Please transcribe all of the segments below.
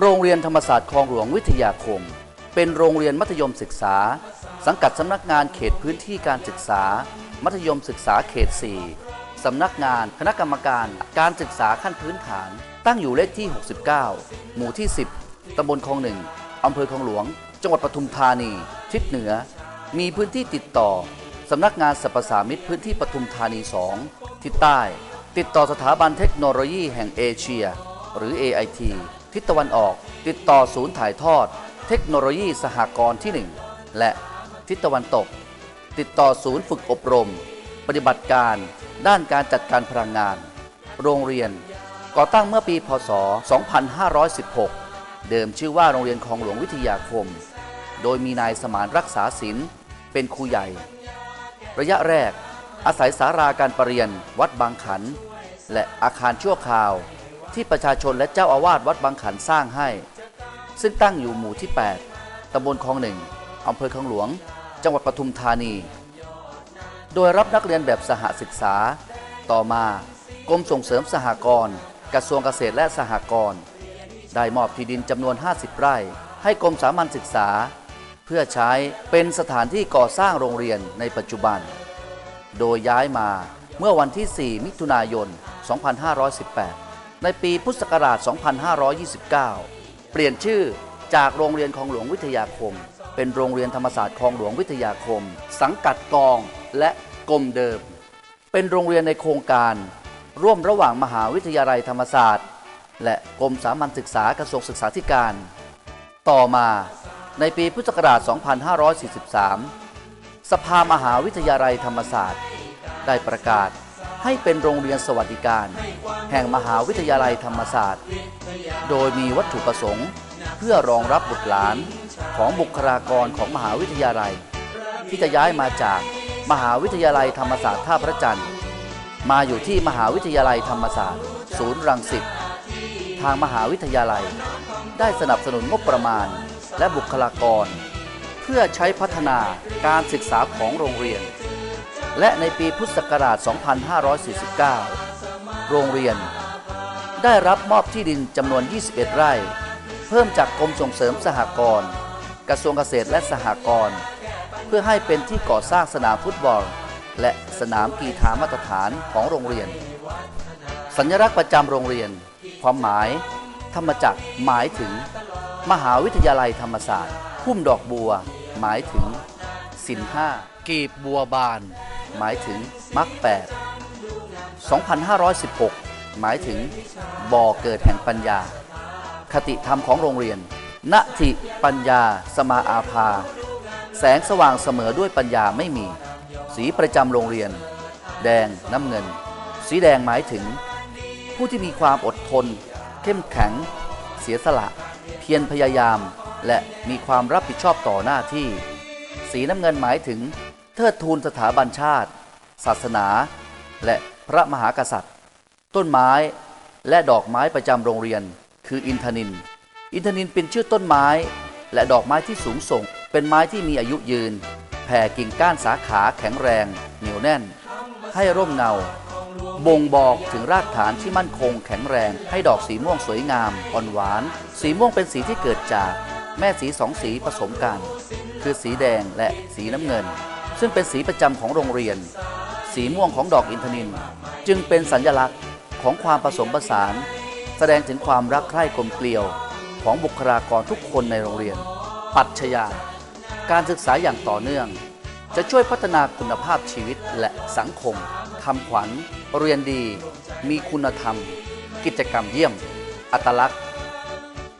โรงเรียนธรรมศาสตร์คลองหลวงวิทยาคม เป็นโรงเรียนมัธยมศึกษา สังกัดสำนักงานเขตพื้นที่การศึกษา มัธยมศึกษาเขต 4 สำนักงานคณะกรรมการการศึกษาขั้นพื้นฐาน ตั้งอยู่เลขที่ 69 หมู่ที่ 10 ตำบลคลองหนึ่งอำเภอคลองหลวง จังหวัดปทุมธานี ทิศเหนือ มีพื้นที่ติดต่อ สำนักงานสรรพสามิตพื้นที่ปทุมธานี 2 ทิศใต้ ติดต่อสถาบันเทคโนโลยีแห่งเอเชีย หรือ AIT ทิศตะวันออก ติดต่อศูนย์ถ่ายทอด เทคโนโลยีสหกรณ์ที่ 1 และทิศตะวันตก ติดต่อศูนย์ฝึกอบรม ปฏิบัติการด้านการจัดการพลังงาน โรงเรียน ก่อตั้งเมื่อปี พศ 2516 เดิมชื่อว่าโรงเรียนคลองหลวงวิทยาคม โดยมีนายสมานรักษาศิลป์เป็นครูใหญ่ ระยะแรกอาศัยสาราการประเรียนวัดบางขัน และอาคารชั่วคราว ที่ประชาชนและเจ้าอาวาสวัดบางขันสร้างให้ ซึ่งตั้งอยู่หมู่ที่ 8ตำบลคลองหนึ่งอำเภอคลองหลวง จังหวัดปทุมธานี โดยรับนักเรียนแบบสหศึกษา ต่อมากรมส่งเสริมสหกรณ์กระทรวงเกษตรและสหกรณ์ได้มอบที่ดินจำนวน 50 ไร่ ให้กรมสามัญศึกษา เพื่อใช้เป็นสถานที่ก่อสร้างโรงเรียนในปัจจุบัน โดยย้ายมาเมื่อวันที่ 4 มิถุนายน 2518 ในปีพุทธศักราช 2529 เปลี่ยนชื่อจากโรงเรียนคลองหลวงวิทยาคม เป็นโรงเรียนธรรมศาสตร์คลองหลวงวิทยาคม สังกัดกองและกรมเดิม เป็นโรงเรียนในโครงการ ร่วมระหว่างมหาวิทยาลัยธรรมศาสตร์ และกรมสามัญศึกษากระทรวงศึกษาธิการ ต่อมาในปีพุทธศักราช 2543 สภามหาวิทยาลัยธรรมศาสตร์ ได้ประกาศ ให้เป็นโรงเรียนสวัสดิการ แห่งมหาวิทยาลัยธรรมศาสตร์ โดยมีวัตถุประสงค์ เพื่อรองรับบุตรหลานของบุคลากรของมหาวิทยาลัย ที่จะย้ายมาจากมหาวิทยาลัยธรรมศาสตร์ท่าพระจันทร์ มาอยู่ที่มหาวิทยาลัยธรรมศาสตร์ ศูนย์รังสิตทางมหาวิทยาลัย ได้สนับสนุนงบประมาณและบุคลากร เพื่อใช้พัฒนาการศึกษาของโรงเรียน และในปีพุทธศักราช 2549 โรงเรียน ได้รับมอบที่ดินจำนวน 21 ไร่ เพิ่มจากกรมส่งเสริมสหกรณ์กระทรวงเกษตรและสหกรณ์เพื่อให้เป็นที่ก่อสร้างสนามฟุตบอล และสนามกีฬามาตรฐานของโรงเรียน สัญลักษณ์ประจำโรงเรียน ความหมาย ธรรมจักรหมายถึง มหาวิทยาลัยธรรมศาสตร์ พุ่มดอกบัว หมายถึงสินห้ากีบบัวบาน หมายถึงมรรคแปด2516 หมายถึงบ่อเกิดแห่งปัญญา คติธรรมของโรงเรียนณทิปัญญา สมาอาภา แสงสว่างเสมอด้วยปัญญาไม่มี สีประจำโรงเรียน แดงน้ำเงิน สีแดงหมายถึง ผู้ที่มีความอดทน เข้มแข็ง เสียสละ เพียรพยายาม และมีความรับผิดชอบต่อหน้าที่ สีน้ำเงินหมายถึง เทิดทูนสถาบันชาติ ศาสนา และพระมหากษัตริย์ ต้นไม้และดอกไม้ประจำโรงเรียน คืออินทนิน อินทนินเป็นชื่อต้นไม้ และดอกไม้ที่สูงส่ง เป็นไม้ที่มีอายุยืน แผ่กิ่งก้านสาขาแข็งแรง เหนียวแน่น ให้ร่มเงา บ่งบอกถึงรากฐานที่มั่นคงแข็งแรง ให้ดอกสีม่วงสวยงามอ่อนหวาน สีม่วงเป็นสีที่เกิดจาก แม่สีสองสีผสมกัน คือสีแดงและสีน้ำเงิน ซึ่งเป็นสีประจำของโรงเรียน สีม่วงของดอกอินทนินจึงเป็นสัญลักษณ์ของความผสมผสาน แสดงถึงความรักใคร่กลมเกลียวของบุคลากรทุกคนในโรงเรียน ปัจชญาการศึกษาอย่างต่อเนื่อง จะช่วยพัฒนาคุณภาพชีวิตและสังคมคำขวัญ เรียนดี มีคุณธรรม กิจกรรมเยี่ยม อัตลักษณ์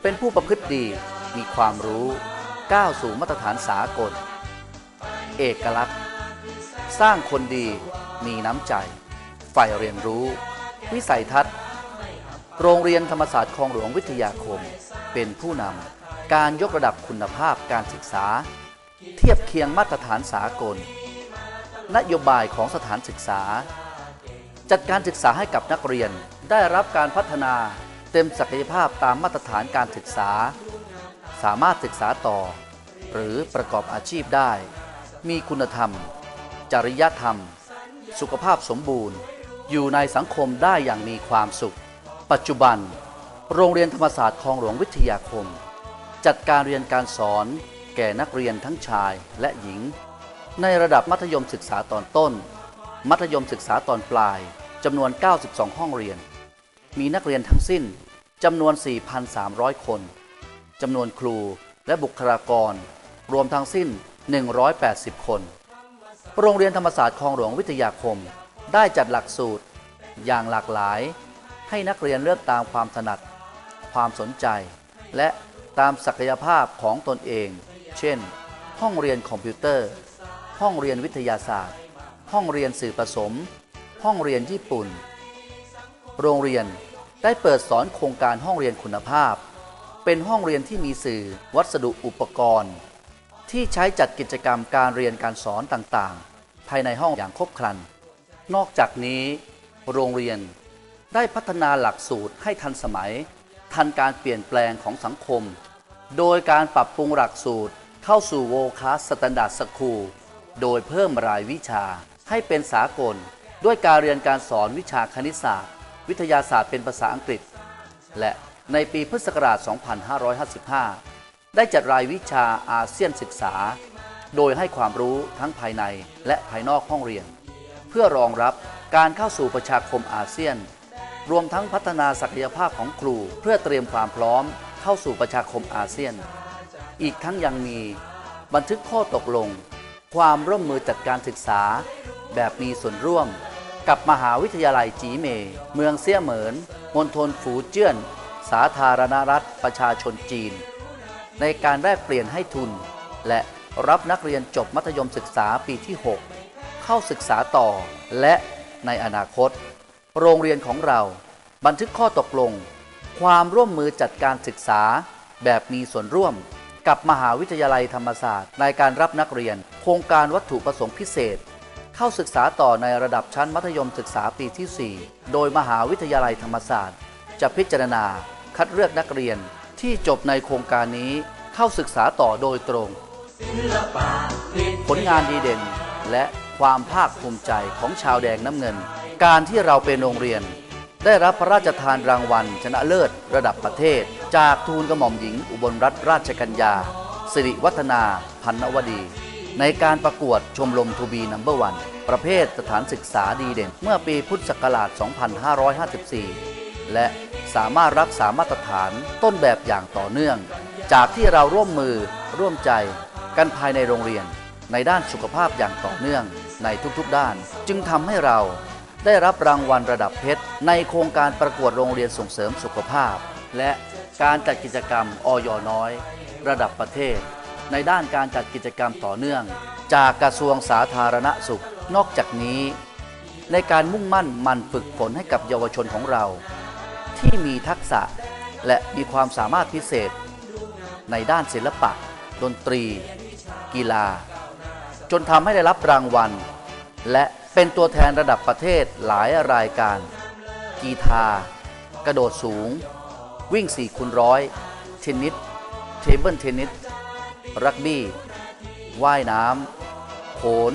เป็นผู้ประพฤติดี มีความรู้ ก้าวสู่มาตรฐานสากล เอกลักษณ์ สร้างคนดีมีน้ำใจ ฝ่ายเรียนรู้ วิสัยทัศน์ โรงเรียนธรรมศาสตร์คลองหลวงวิทยาคม เป็นผู้นำการยกระดับคุณภาพการศึกษา เทียบเคียงมาตรฐานสากล นโยบายของสถานศึกษา จัดการศึกษาให้กับนักเรียนได้รับการพัฒนาเต็มศักยภาพตามมาตรฐานการศึกษา สามารถศึกษาต่อ หรือประกอบอาชีพได้ มีคุณธรรม จริยธรรม สุขภาพสมบูรณ์ อยู่ในสังคมได้อย่างมีความสุข ปัจจุบัน โรงเรียนธรรมศาสตร์คลองหลวงวิทยาคม จัดการเรียนการสอน แก่นักเรียนทั้งชายและหญิง ในระดับมัธยมศึกษาตอนต้น มัธยมศึกษาตอนปลายจำนวน 92 ห้องเรียน มีนักเรียนทั้งสิ้นจำนวน 4,300 คนจำนวนครูและบุคลากร รวมทั้งสิ้น 180 คน โรงเรียนธรรมศาสตร์คลองหลวงวิทยาคม ได้จัดหลักสูตร อย่างหลากหลาย ให้นักเรียนเลือกตามความถนัด ความสนใจ และตามศักยภาพของตนเอง เช่น ห้องเรียนคอมพิวเตอร์ ห้องเรียนวิทยาศาสตร์ ห้องเรียนสื่อผสม ห้องเรียนญี่ปุ่น โรงเรียนได้เปิดสอนโครงการห้องเรียนคุณภาพ เป็นห้องเรียนที่มีสื่อวัสดุอุปกรณ์ ที่ใช้จัดกิจกรรมการเรียนการสอนต่างๆ ภายในห้องอย่างครบครัน นอกจากนี้โรงเรียนได้พัฒนาหลักสูตรให้ทันสมัย ทันการเปลี่ยนแปลงของสังคม โดยการปรับปรุงหลักสูตรเข้าสู่โวคาสแตนดาร์ดสคูลโดยเพิ่มรายวิชาให้เป็นสากล ด้วยการเรียนการสอนวิชาคณิตศาสตร์ วิทยาศาสตร์เป็นภาษาอังกฤษ และในปีพุทธศักราช 2555 ได้จัดรายวิชาอาเซียนศึกษา โดยให้ความรู้ทั้งภายในและภายนอกห้องเรียน เพื่อรองรับการเข้าสู่ประชาคมอาเซียน รวมทั้งพัฒนาศักยภาพของครู เพื่อเตรียมความพร้อมเข้าสู่ประชาคมอาเซียน อีกทั้งยังมีบันทึกข้อตกลง ความร่วมมือจัดการศึกษา แบบมีส่วนร่วม กับมหาวิทยาลัยจีเม เมืองเซี่ยเหมินมณฑลฝูเจี้ยน สาธารณรัฐประชาชนจีน ในการแลกเปลี่ยนให้ทุน และรับนักเรียนจบมัธยมศึกษาปีที่ 6 เข้าศึกษาต่อ และในอนาคต โรงเรียนของเราบันทึกข้อตกลง ความร่วมมือจัดการศึกษาแบบมีส่วนร่วม กับมหาวิทยาลัยธรรมศาสตร์ ในการรับนักเรียน โครงการวัตถุประสงค์พิเศษ เข้าศึกษาต่อในระดับชั้นมัธยมศึกษาปีที่ 4 โดยมหาวิทยาลัยธรรมศาสตร์ จะพิจารณาคัดเลือกนักเรียน ที่จบในโครงการนี้เข้าศึกษาต่อโดยตรง ผลงานดีเด่นและความภาคภูมิใจของชาวแดงน้ำเงิน การที่เราเป็นโรงเรียน ได้รับพระราชทานรางวัลชนะเลิศระดับประเทศ จากทูลกระหม่อมหญิงอุบลรัตนราชกัญญา สิริวัฒนาพันนวดี ในการประกวดชมรมทูบีนัมเบอร์วันประเภทสถานศึกษาดีเด่น เมื่อปีพุทธศักราช 2554 และสามารถรักษามาตรฐานต้นแบบอย่างต่อเนื่อง จากที่เราร่วมมือร่วมใจกันภายในโรงเรียน ในด้านสุขภาพอย่างต่อเนื่องในทุกๆด้าน จึงทำให้เราได้รับรางวัลระดับเพชรในโครงการประกวดโรงเรียนส่งเสริมสุขภาพ และการจัดกิจกรรมอยน้อย ระดับประเทศ ในด้านการจัดกิจกรรมต่อเนื่อง จากกระทรวงสาธารณสุข นอกจากนี้ ในการมุ่งมั่นมันฝึกฝนให้กับเยาวชนของเรา ที่มีทักษะและมีความสามารถพิเศษ ในด้านศิลปะ ดนตรี กีฬา จนทำให้ได้รับรางวัล และเป็นตัวแทนระดับประเทศหลายรายการ กีฬากระโดดสูง วิ่ง4คูณร้อยเทนนิสเทเบิลเทนนิสรักบี้ ว่ายน้ำโขน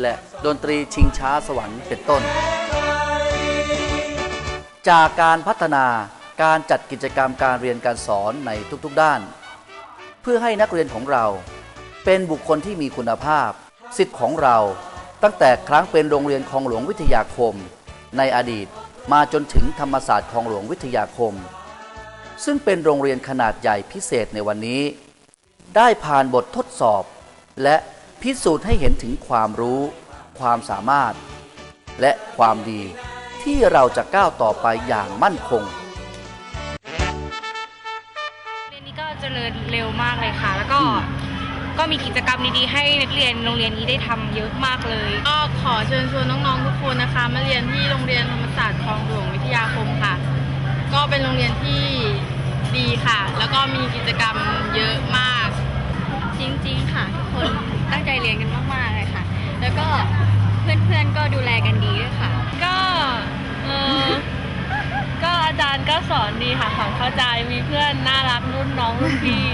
และดนตรีชิงช้าสวรรค์เป็นต้น จากการพัฒนาการจัดกิจกรรมการเรียนการสอนในทุกๆด้าน เพื่อให้นักเรียนของเรา เป็นบุคคลที่มีคุณภาพ สิทธิ์ของเรา ตั้งแต่ครั้งเป็นโรงเรียนคลองหลวงวิทยาคม ในอดีตมาจนถึงธรรมศาสตร์คลองหลวงวิทยาคม ซึ่งเป็นโรงเรียนขนาดใหญ่พิเศษในวันนี้ ได้ผ่านบททดสอบ และพิสูจน์ให้เห็นถึงความรู้ ความสามารถ และความดี ที่เราจะก้าวต่อไปอย่างมั่นคงเรียนนี้ก็เจริญเร็วมากเลยค่ะ แล้วก็ก็มีกิจกรรมดีๆให้นักเรียนโรงเรียนนี้ได้ทำเยอะมากเลย ก็ขอเชิญชวนน้องๆทุกคนนะคะ มาเรียนที่โรงเรียนธรรมศาสตร์คลองหลวงวิทยาคมค่ะ ก็เป็นโรงเรียนที่ดีค่ะ แล้วก็มีกิจกรรมเยอะมาก จริงๆค่ะ ทุกคนตั้งใจเรียนกันมากๆเลยค่ะ แล้วก็เพื่อนๆก็ดูแลกันดีด้วยค่ะ ก็เออก็อาจารย์ก็ สอนดีค่ะสอนเข้าใจมีเพื่อนน่ารักรุ่นน้องรุ่นพี่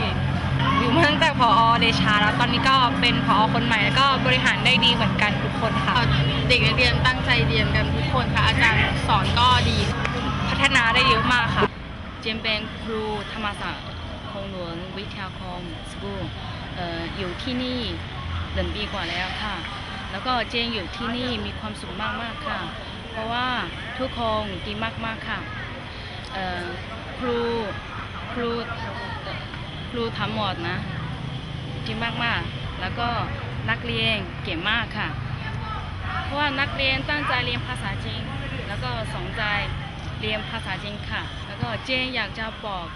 อยู่มาตั้งแต่พอเดชาแล้วตอนนี้ก็เป็นพอคนใหม่แล้วก็บริหารได้ดีเหมือนกันทุกคนค่ะ เด็กนักเรียนตั้งใจเรียนกันทุกคนค่ะอาจารย์สอนก็ดีพัฒนาได้เยอะมากค่ะ เจนเป็นครูธรรมศาสตร์คงหลวงวิทยาคมสกูลอยู่ที่นี่หนึ่งปีกว่าแล้วค่ะ แล้วก็เจนอยู่ที่นี่มีความสุขมากๆค่ะ เพราะว่าทุกคนดีมากๆค่ะ ครูครูครูทั้งหมดนะดีมากๆ แล้วก็นักเรียนเก่งมากค่ะ เพราะว่านักเรียนตั้งใจเรียนภาษาจีนแล้วก็สนใจเรียนภาษาจีนค่ะ แล้วก็เจนอยากจะบอก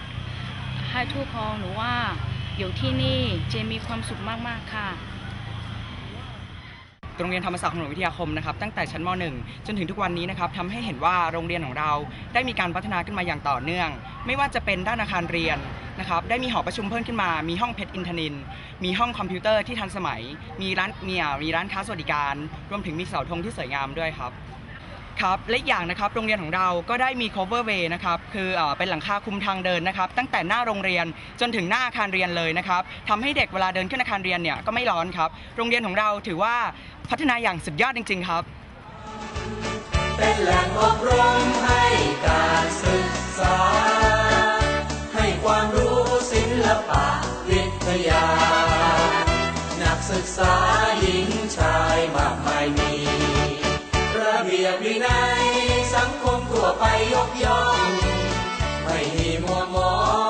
ให้ทุกคนหรือว่าอยู่ที่นี่เจนมีความสุขมากๆค่ะ โรงเรียนธรรมศาสตร์ของหลวงวิทยาคมนะครับตั้งแต่ชั้นม .1 จนถึงทุกวันนี้นะครับทำให้เห็นว่าโรงเรียนของเราได้มีการพัฒนาขึ้นมาอย่างต่อเนื่อง ไม่ว่าจะเป็นด้านอาคารเรียนนะครับได้มีหอประชุมเพิ่มขึ้นมา มีห้องเพชรอินทนิน มีห้องคอมพิวเตอร์ที่ทันสมัย มีร้านมียมีร้านค้าสวัสดิการ รวมถึงมีเสาธงที่สวยงามด้วยครับ ครับและอีกอย่างนะครับโรงเรียนของเราก็ได้มี cover way นะครับคือเออเป็นหลังคาคุมทางเดินนะครับ ตั้งแต่หน้าโรงเรียนจนถึงหน้าอาคารเรียนเลยนะครับทำให้เด็กเวลาเดินขึ้นอาคารเรียนเนี่ยก็ไม่ร้อนครับ โรงเรียนของเราถือว่าพัฒนาอย่างสุดยอดจริง ๆ ครับ เป็นแหล่งอบรมให้การศึกษา ให้ความรู้ศิลปะวิทยา นักศึกษาหญิงชายมากมายมี ไปยกย่องไม่มีมัวหมอง